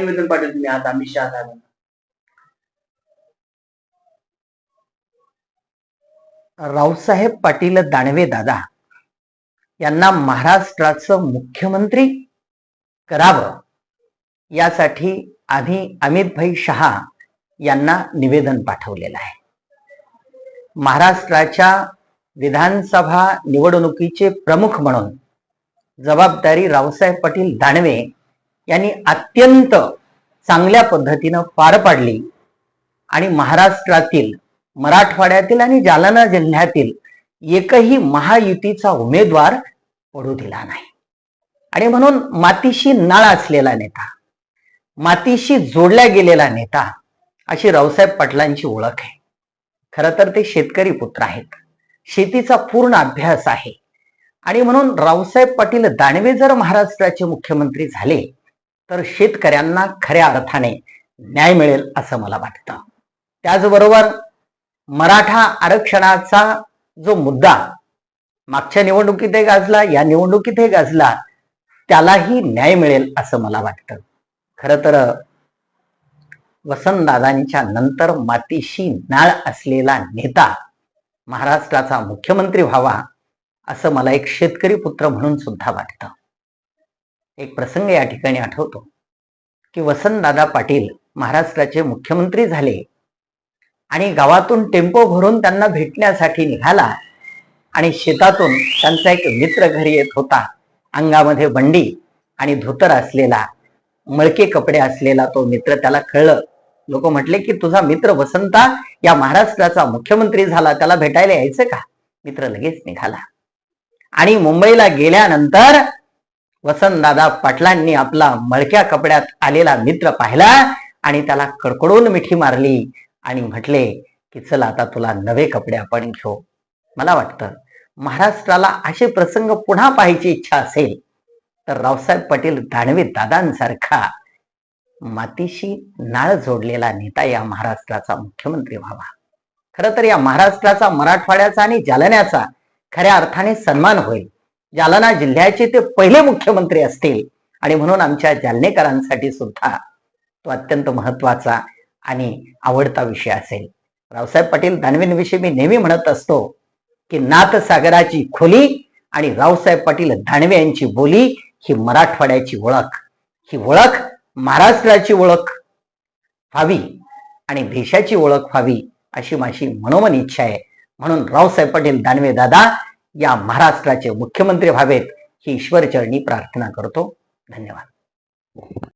निवेदन पाठवलं तुम्ही आज अमित शहा साहेबांना रावसाहेब पाटील दानवे दादा यांना महाराष्ट्राचं मुख्यमंत्री करावं यासाठी आम्ही अमितभाई शहा यांना निवेदन पाठवलेलं आहे. महाराष्ट्राच्या विधानसभा निवडणुकीचे प्रमुख म्हणून जबाबदारी रावसाहेब पाटील दानवे यांनी अत्यंत चांगल्या पद्धतीनं पार पाडली. आणि महाराष्ट्रातील मराठवाड्यातील आणि जालना जिल्ह्यातील एकही महायुतीचा उमेदवार पडू दिला नाही. आणि म्हणून मातीशी नाळ असलेला नेता मातीशी जोडल्या गेलेला नेता अशी रावसाहेब पाटलांची ओळख आहे. खरं तर ते शेतकरी पुत्र आहेत. शेतीचा पूर्ण अभ्यास आहे. आणि म्हणून रावसाहेब पाटील दानवे जर महाराष्ट्राचे मुख्यमंत्री झाले तर शेतकऱ्यांना खऱ्या अर्थाने न्याय मिळेल असं मला वाटतं. त्याचबरोबर मराठा आरक्षणाचा जो मुद्दा मागच्या निवडणुकीतही गाजला या निवडणुकीतही गाजला त्यालाही न्याय मिळेल असं मला वाटतं. खरं तर वसंतदादांच्या नंतर मातीशी नाळ असलेला नेता महाराष्ट्राचा मुख्यमंत्री व्हावा असं मला एक शेतकरी पुत्र म्हणून सुद्धा वाटतं. एक प्रसंग या ठिकाणी आठवतो की वसंतदादा पाटील महाराष्ट्राचे मुख्यमंत्री झाले आणि गावातून टेम्पो भरून त्यांना भेटण्यासाठी निघाला आणि शेतातून त्यांचा एक मित्र घरी येत होता. अंगामध्ये बंडी आणि धोतर असलेला मळके कपडे असलेला तो मित्र त्याला कळलं. लोक म्हटले की तुझा मित्र वसंता या महाराष्ट्राचा मुख्यमंत्री झाला त्याला भेटायला यायचं का? मित्र लगेच निघाला. आणि मुंबईला गेल्यानंतर वसंतदादा पाटलांनी आपला मळक्या कपड्यात आलेला मित्र पाहिला आणि त्याला कडकडून मिठी मारली आणि म्हटले की चल आता तुला नवे कपडे आपण घेऊ. मला वाटतं महाराष्ट्राला असे प्रसंग पुन्हा पाहायची इच्छा असेल तर रावसाहेब पाटील दानवे दादांसारखा मातीशी नाळ जोडलेला नेता या महाराष्ट्राचा मुख्यमंत्री व्हावा. खरं तर या महाराष्ट्राचा मराठवाड्याचा आणि जालन्याचा खऱ्या अर्थाने सन्मान होईल. जालना जिल्ह्याचे ते पहिले मुख्यमंत्री असतील. आणि म्हणून आमच्या जालनेकरांसाठी सुद्धा तो अत्यंत महत्त्वाचा आणि आवडता विषय असेल. रावसाहेब पाटील दानवेंविषयी मी नेहमी म्हणत असतो की नाथ सागराची खोली आणि रावसाहेब पाटील दानवे यांची बोली ही मराठवाड्याची ओळख. ही ओळख महाराष्ट्राची ओळख व्हावी आणि देशाची ओळख व्हावी अशी माझी मनोमन इच्छा आहे. म्हणून रावसाहेब पाटील दानवे दादा या महाराष्ट्राचे मुख्यमंत्री व्हावेत ही ईश्वरचरणी प्रार्थना करतो. धन्यवाद.